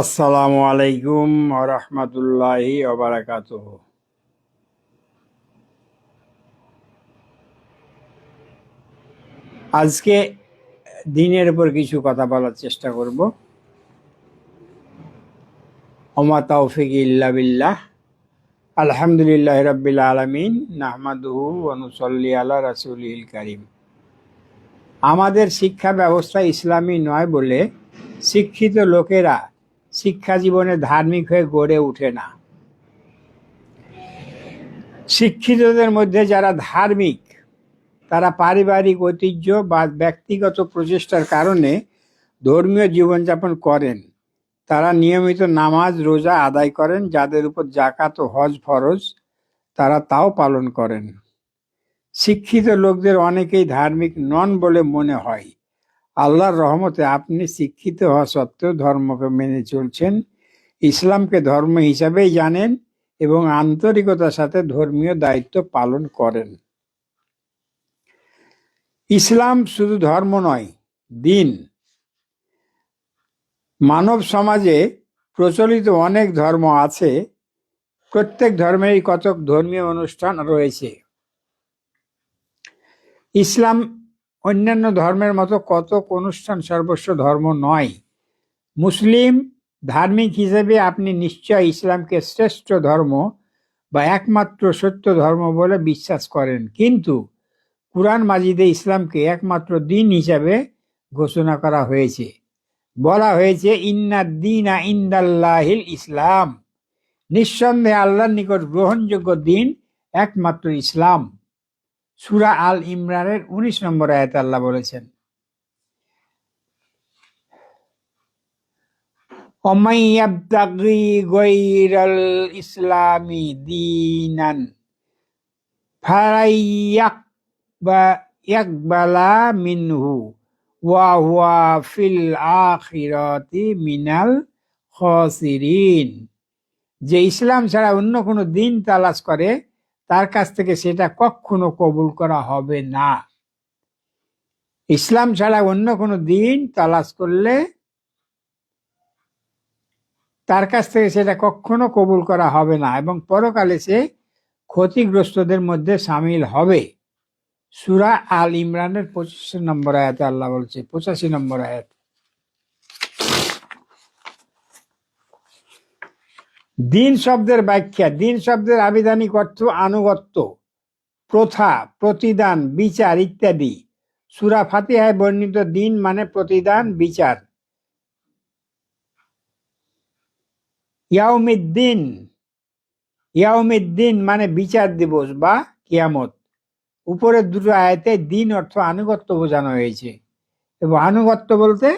আসসালামু আলাইকুম রহমতুল্লাহি ওবরাকাত আজকে দিনের উপর কিছু কথা বলার চেষ্টা করব। ওমা তৌফিক ইল্লা বিল্লাহ। আলহামদুলিল্লাহ রব্বিল আলমিন নাহমাদুহু অনুসল্লি আল্লাহ রাসুলিল করিম। আমাদের শিক্ষা ব্যবস্থা ইসলামী নয় বলে শিক্ষিত লোকেরা শিক্ষা জীবনে ধার্মিক হয়ে গড়ে ওঠে না। শিক্ষিতদের মধ্যে যারা ধার্মিক, তারা পারিবারিক ঐতিহ্য বা ব্যক্তিগত প্রচেষ্টার কারণে ধর্মীয় জীবনযাপন করেন। তারা নিয়মিত নামাজ, রোজা আদায় করেন, যাদের উপর জাকাত ও হজ ফরজ তারা তাও পালন করেন। শিক্ষিত লোকদের অনেকেই ধার্মিক নন বলে মনে হয়। আল্লাহর রহমতে আপনি শিক্ষিত হওয়া সত্ত্বেও ধর্মকে মেনে চলছেন। ইসলামকে ধর্ম হিসাবেই জানেন এবং আন্তরিকতার সাথে ধর্মীয় দায়িত্ব পালন করেন। ইসলাম শুধু ধর্ম নয়, দিন। মানব সমাজে প্রচলিত অনেক ধর্ম আছে, প্রত্যেক ধর্মেরই কতক ধর্মীয় অনুষ্ঠান রয়েছে। ইসলাম অন্যান্য ধর্মের মতো কতক অনুষ্ঠান সর্বস্ব ধর্ম নয়। মুসলিম ধার্মিক হিসেবে আপনি নিশ্চয় ইসলামকে শ্রেষ্ঠ ধর্ম বা একমাত্র সত্য ধর্ম বলে বিশ্বাস করেন। কিন্তু কুরআন মাজিদে ইসলামকে একমাত্র দিন হিসাবে ঘোষণা করা হয়েছে। বলা হয়েছে, ইন্না দিন ইন্দাল্লাহিল ইসলাম। নিঃসন্দেহে আল্লাহর নিকট গ্রহণযোগ্য দিন একমাত্র ইসলাম। সুরা আল ইমরানের উনিশ নম্বর আয়াত আল্লাহ বলেছেন ইসলামী দিনান ফারাইয়াকবালা মিনহু ওয়াহুয়া ফিল আখিরতি মিনাল খসিরিন। যে ইসলাম ছাড়া অন্য কোনো দিন তালাশ করে তার কাছ থেকে সেটা কখনো কবুল করা হবে না। ইসলাম ছাড়া অন্য কোনো দিন তালাশ করলে তার কাছ থেকে সেটা কখনো কবুল করা হবে না এবং পরকালে সে ক্ষতিগ্রস্তদের মধ্যে সামিল হবে। সুরা আল ইমরানের পঁচিশ নম্বর আয়াতে আল্লাহ বলছে, পঁচাশি নম্বর আয়াত। দিন শব্দের ব্যাখ্যা, দিন শব্দের আবিধানিক অর্থ আনুগত্য, প্রথা, প্রতিদান, বিচার ইত্যাদি। সুরা ফাতিহায় বর্ণিত দিন মানে প্রতিদান, বিচার। ইয়াউমিদ্দিন ইয়াউমিদ্দিন মানে বিচার দিবস বা কিয়ামত। উপরের দুটো আয়াতে দিন অর্থ আনুগত্য বোঝানো হয়েছে। এবং আনুগত্য বলতে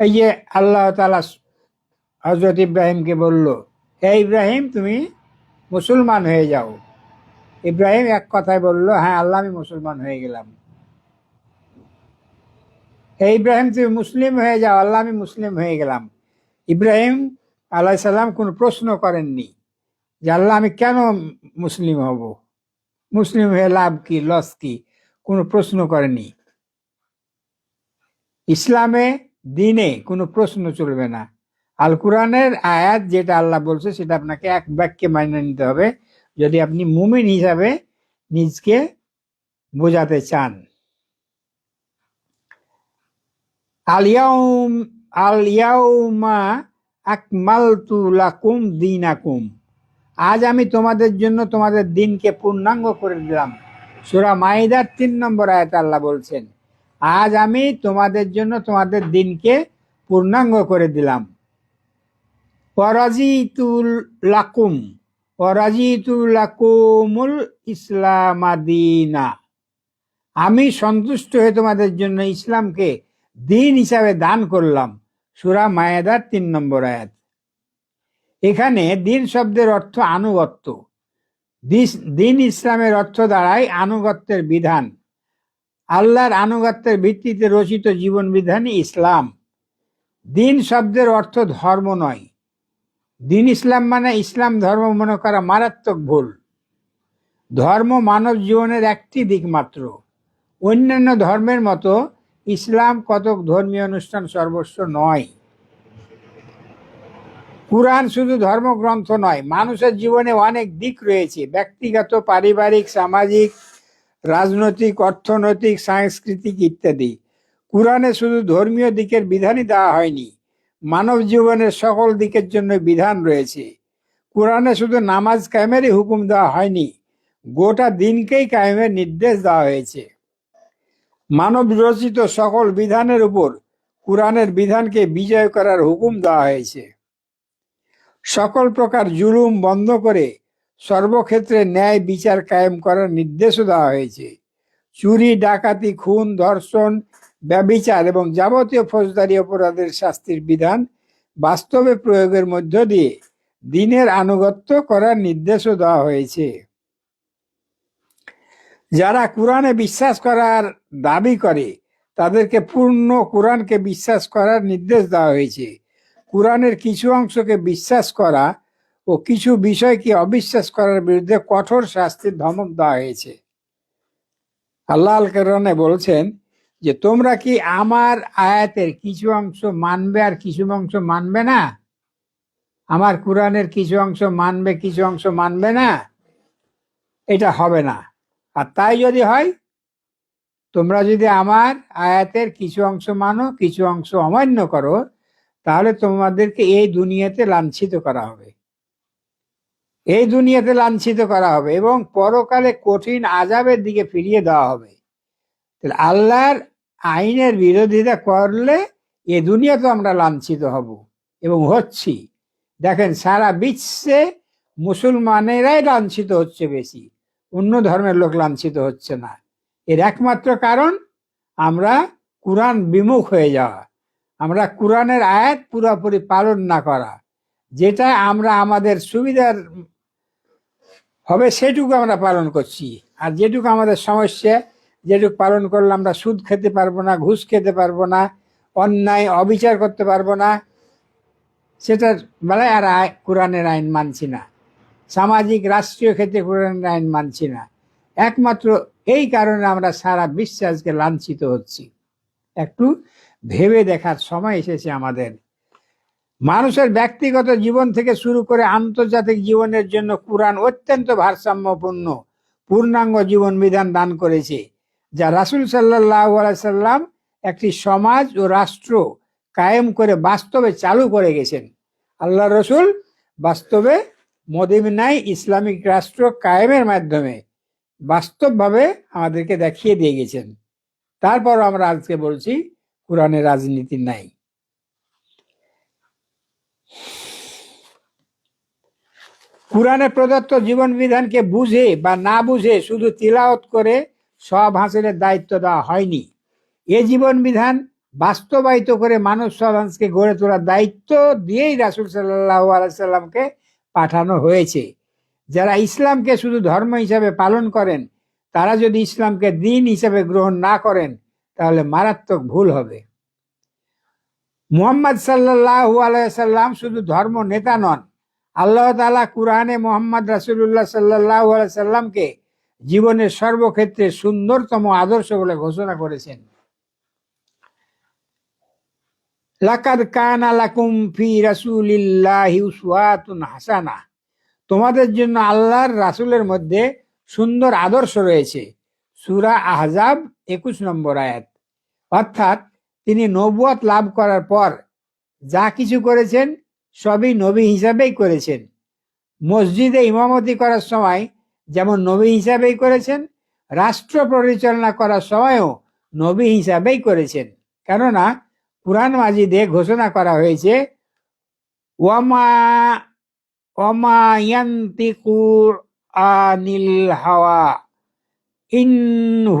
এই যে আল্লাহ তালা হজরত ইব্রাহিমকে বলল, হে ইব্রাহিম, তুমি মুসলমান হয়ে যাও। ইব্রাহিম এক কথায় বলল হ্যাঁ আল্লাহ, আমি মুসলমান হয়ে গেলাম। হে ইব্রাহিম, তুমি মুসলিম হয়ে যাও, আল্লাহ, আমি মুসলিম হয়ে গেলাম। ইব্রাহিম আল্লাহ সাল্লাম কোনো প্রশ্ন করেননি যে, আল্লাহ, আমি কেন মুসলিম হব? মুসলিম হয়ে লাভ কি, লস কি? কোনো প্রশ্ন করেনি ইসলামে দিনে কোনো প্রশ্ন চলবে না। আল কোরআনের আয়াত যেটা আল্লাহ বলছে, সেটা আপনাকে এক বাক্যে মানিয়ে নিতে হবে। যদি আপনি মুমিন হিসাবে নিজকে বোঝাতে চান। আলিয়াউম আলিয়াউমা আকমালতু লাকুম দিনাকুম। আজ আমি তোমাদের জন্য তোমাদের দিনকে পূর্ণাঙ্গ করে দিলাম। সুরা মাইদার তিন নম্বর আয়াত আল্লাহ বলছেন, আজ আমি তোমাদের জন্য তোমাদের দিনকে পূর্ণাঙ্গ করে দিলাম। পরাজিতুল লাকুম পরাজিতুল লাকুমুল ইসলামাদিনা। আমি সন্তুষ্ট হয়ে তোমাদের জন্য ইসলামকে দিন হিসাবে দান করলাম, সুরা মায়েদার তিন নম্বর আয়াত। এখানে দিন শব্দের অর্থ আনুগত্য। দিন ইসলামের অর্থ দাঁড়ায় আনুগত্যের বিধান। আল্লাহর আনুগত্যের ভিত্তিতে রচিত জীবন বিধানই ইসলাম। দিন শব্দের অর্থ ধর্ম নয় দিন ইসলাম মানে ইসলাম ধর্ম মনে করা মারাত্মক ভুল। ধর্ম মানব জীবনের একটি দিক মাত্র। অন্যান্য ধর্মের মতো ইসলাম কতক ধর্মীয় অনুষ্ঠান সর্বস্ব নয়। কোরআন শুধু ধর্মগ্রন্থ নয়, মানুষের জীবনে অনেক দিক রয়েছে। ব্যক্তিগত, পারিবারিক, সামাজিক, রাজনৈতিক, অর্থনৈতিক, সাংস্কৃতিক ইত্যাদি। কোরআনে শুধু ধর্মীয় দিকের বিধানই দেওয়া হয়নি। মানব জীবনের সকল দিকের জন্য বিধান রয়েছে। কোরআনে শুধু নামাজ কায়েমেরই হুকুম দেওয়া হয়নি, গোটা দিনকেই কায়েমের নির্দেশ দেওয়া হয়েছে। মানব রচিত সকল বিধানের উপর কোরআনের বিধানকে বিজয় করার হুকুম দেওয়া হয়েছে। সকল প্রকার জুলুম বন্ধ করে সর্বক্ষেত্রে ন্যায় বিচার কায়েম করার নির্দেশও দেওয়া হয়েছে। চুরি, ডাকাতি, খুন, ধর্ষণ ব্যবিচার এবং যাবতীয় ফৌজদারি অপরাধের শাস্তির বিধান বাস্তবে প্রয়োগের মধ্য দিয়ে দিনের আনুগত্য করার নির্দেশও দেওয়া হয়েছে। যারা কোরআনে বিশ্বাস করার দাবি করে, তাদেরকে পূর্ণ কোরআনকে বিশ্বাস করার নির্দেশ দেওয়া হয়েছে। কোরআনের কিছু অংশকে বিশ্বাস করা ও কিছু বিষয়কে অবিশ্বাস করার বিরুদ্ধে কঠোর শাস্তির ধমক দেওয়া হয়েছে। আল্লাহ আল কোরআনে বলছেন যে তোমরা কি আমার আয়াতের কিছু অংশ মানবে আর কিছু অংশ মানবে না? আমার কোরআনের কিছু অংশ মানবে, কিছু অংশ মানবে না? এটা হবে না। আর তাই যদি হয়, তোমরা যদি আমার আয়াতের কিছু অংশ মানো, কিছু অংশ অমান্য করো, তাহলে তোমাদেরকে এই দুনিয়াতে লাঞ্ছিত করা হবে। এই দুনিয়াতে লাঞ্ছিত করা হবে এবং পরকালে কঠিন আজাবের দিকে ফিরিয়ে দেওয়া হবে। তাহলে আল্লাহর আইনের বিরোধিতা করলে এ দুনিয়া তো আমরা লাঞ্ছিত হব এবং হচ্ছি। দেখেন, সারা বিশ্বে মুসলমানেরাই লাঞ্ছিত হচ্ছে বেশি। অন্য ধর্মের লোক লাঞ্ছিত হচ্ছে না। এর একমাত্র কারণ, আমরা কোরআন বিমুখ হয়ে যাওয়া। আমরা কোরআনের আয়াত পুরোপুরি পালন না করা। যেটা আমরা আমাদের সুবিধার হবে, সেটুকু আমরা পালন করছি। আর যেটুকু আমাদের সমস্যা যেটুকু পালন করলে আমরা সুদ খেতে পারব না, ঘুষ খেতে পারব না, অন্যায়, অবিচার করতে পারব না, সেটার বেলায় আর কোরআনের আইন মানছি না। সামাজিক, রাষ্ট্রীয় ক্ষেত্রে কোরআনের আইন মানছি না। একমাত্র এই কারণে আমরা সারা বিশ্বে আজকে লাঞ্ছিত হচ্ছি। একটু ভেবে দেখার সময় এসেছে আমাদের। মানুষের ব্যক্তিগত জীবন থেকে শুরু করে আন্তর্জাতিক জীবনের জন্য কোরআন অত্যন্ত ভারসাম্যপূর্ণ, পূর্ণাঙ্গ জীবন বিধান দান করেছে। যা রাসুল সাল্লাহ সাল্লাম একটি সমাজ ও রাষ্ট্র কায়েম করে বাস্তবে চালু করে গেছেন। আল্লাহ রসুল বাস্তবে মদিনায় ইসলামিক রাষ্ট্র কায়েমের মাধ্যমে বাস্তবভাবে আমাদেরকে দেখিয়ে দিয়ে গেছেন। তারপর আমরা আজকে বলছি, কোরআনের রাজনীতি নাই। কোরআনে প্রদত্ত জীবন বিধানকে বুঝে বা না বুঝে শুধু তিলাওত করে সব হাসিলের দায়িত্ব দেওয়া হয়নি। এ জীবন বিধান বাস্তবায়িত করে মানব সমাজকে গড়ে তোলার দায়িত্ব দিয়েই রাসুল সাল্লাহ আলাইসাল্লামকে পাঠানো হয়েছে। যারা ইসলামকে শুধু ধর্ম হিসাবে পালন করেন, তারা যদি ইসলামকে দিন হিসাবে গ্রহণ না করেন, তাহলে মারাত্মক ভুল হবে। মুহাম্মদ সাল্লাহ আলাইসাল্লাম শুধু ধর্ম নেতা নন, আল্লাহ তালা কুরআনে মোহাম্মদ রাসুল্লাহ সাল্লাহ সাল্লামকে জীবনের সর্বক্ষেত্রে সুন্দরতম আদর্শ বলে ঘোষণা করেছেন। হাসানা। তোমাদের জন্য আল্লাহর রাসূলের মধ্যে সুন্দর আদর্শ রয়েছে। সুরা আহজাব একুশ নম্বর আয়াত। অর্থাৎ তিনি নবুয়াত লাভ করার পর যা কিছু করেছেন সবই নবী হিসাবেই করেছেন। মসজিদে ইমামতি করার সময় যেমন নবী হিসাবেই করেছেন, রাষ্ট্র পরিচালনা করার সময়ও নবী হিসাবেই করেছেন। কেননা, কুরআন মাজিদে ঘোষণা করা হয়েছে, ওয়ামা আনিল হাওয়া, ইন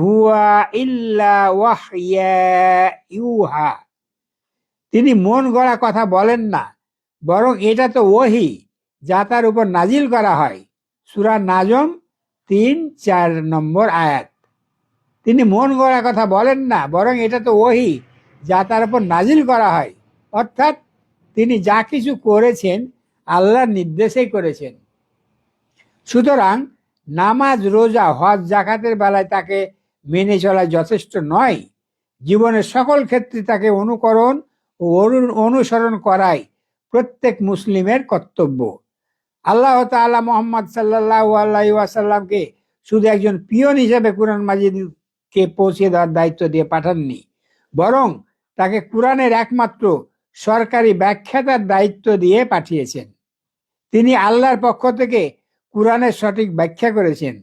হুয়া ইল্লা ইউহা। তিনি মন গড়া কথা বলেন না, বরং এটা তো ওহি যা তার উপর নাজিল করা হয়। সুরা নাজম তিন, চার নম্বর আয়াত। তিনি মন গড়া কথা বলেন না, বরং এটা তো ওহি যা তার উপর নাজিল করা হয়। অর্থাৎ তিনি যা কিছু করেছেন আল্লাহর নির্দেশেই করেছেন। সুতরাং নামাজ, রোজা, হজ জাকাতের বেলায় তাকে মেনে চলা যথেষ্ট নয়। জীবনের সকল ক্ষেত্রে তাকে অনুকরণ ও অনুসরণ করাই প্রত্যেক মুসলিমের কর্তব্য। আল্লাহ তাআলা মোহাম্মদ সাল্লাল্লাহু আলাইহি ওয়াসাল্লামকে শুধু একজন পিয়ন হিসেবে কোরআন মাজিদকে পৌঁছে দেওয়ার দায়িত্ব দিয়ে পাঠাননি, বরং তাকে কোরআনের একমাত্র সরকারি ব্যাখ্যাতার দায়িত্ব দিয়ে পাঠিয়েছেন। তিনি আল্লাহর পক্ষ থেকে কোরআনের সঠিক ব্যাখ্যা করেছেন,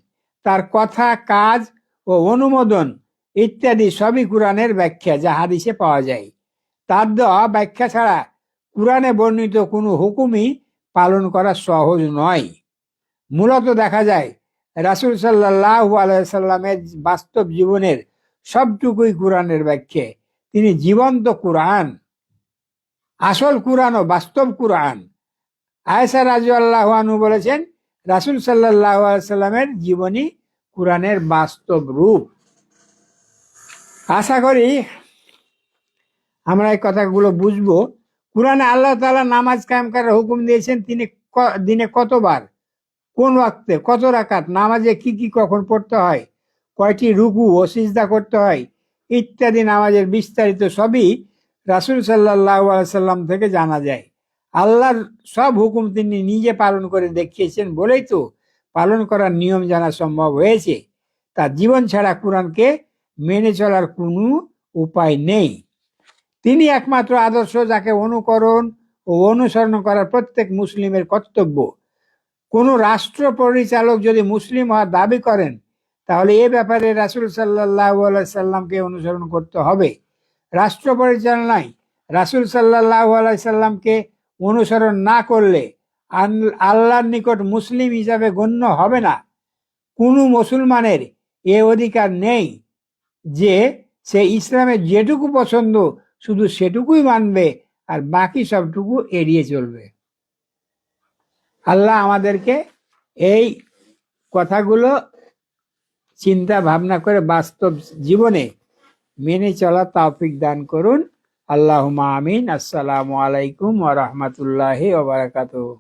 তার কথা, কাজ ও অনুমোদন ইত্যাদি সবই কোরআনের ব্যাখ্যা যা হাদিসে পাওয়া যায়। তার দেওয়া ব্যাখ্যা ছাড়া কোরআনে বর্ণিত কোনো হুকুমই পালন করা সহজ নয়। মূলত দেখা যায়, রাসুল সাল্লাহ আলাইসাল্লামের বাস্তব জীবনের সবটুকুই কোরআনের ব্যাখ্যে। তিনি জীবন্ত কোরআন, আসল কোরআন ও বাস্তব কোরআন। আয়েসা রাজু আল্লাহ আনু বলেছেন, রাসুল সাল্লাহ সাল্লামের জীবনী কোরআনের বাস্তব রূপ। আশা করি আমরা এই কথাগুলো বুঝব। কোরআনে আল্লাহ তালা নামাজ কায়েম করার হুকুম দিয়েছেন তিনি দিনে কতবার? কোন ওয়াক্তে? কত রাকাত? নামাজে কি কি কখন পড়তে হয়? কয়টি রুকু ও সিজদা করতে হয়? ইত্যাদি নামাজের বিস্তারিত সবই রাসুল সাল্লাহ সাল্লাম থেকে জানা যায়। আল্লাহর সব হুকুম তিনি নিজে পালন করে দেখিয়েছেন বলেই তো পালন করার নিয়ম জানা সম্ভব হয়েছে। তার জীবন ছাড়া কোরআনকে মেনে চলার কোনো উপায় নেই। তিনি একমাত্র আদর্শ যাকে অনুকরণ ও অনুসরণ করার প্রত্যেক মুসলিমের কর্তব্য। কোনো রাষ্ট্র পরিচালক যদি মুসলিম হওয়ার দাবি করেন, তাহলে এ ব্যাপারে রাসুল সাল্লাহ সাল্লামকে অনুসরণ করতে হবে। রাষ্ট্র পরিচালনায় রাসুল সাল্লাহ সাল্লামকে অনুসরণ না করলে আল- আল্লাহর নিকট মুসলিম হিসাবে গণ্য হবে না। কোনো মুসলমানের এ অধিকার নেই যে সে ইসলামের যেটুকু পছন্দ শুধু সেটুকুই মানবে আর বাকি সবটুকু এড়িয়ে চলবে। আল্লাহ আমাদেরকে এই কথাগুলো চিন্তা ভাবনা করে বাস্তব জীবনে মেনে চলা তৌফিক দান করুন। আল্লাহ আমিন। আসসালামু আলাইকুম ওয়া রাহমাতুল্লাহি ওয়া বারাকাতুহু।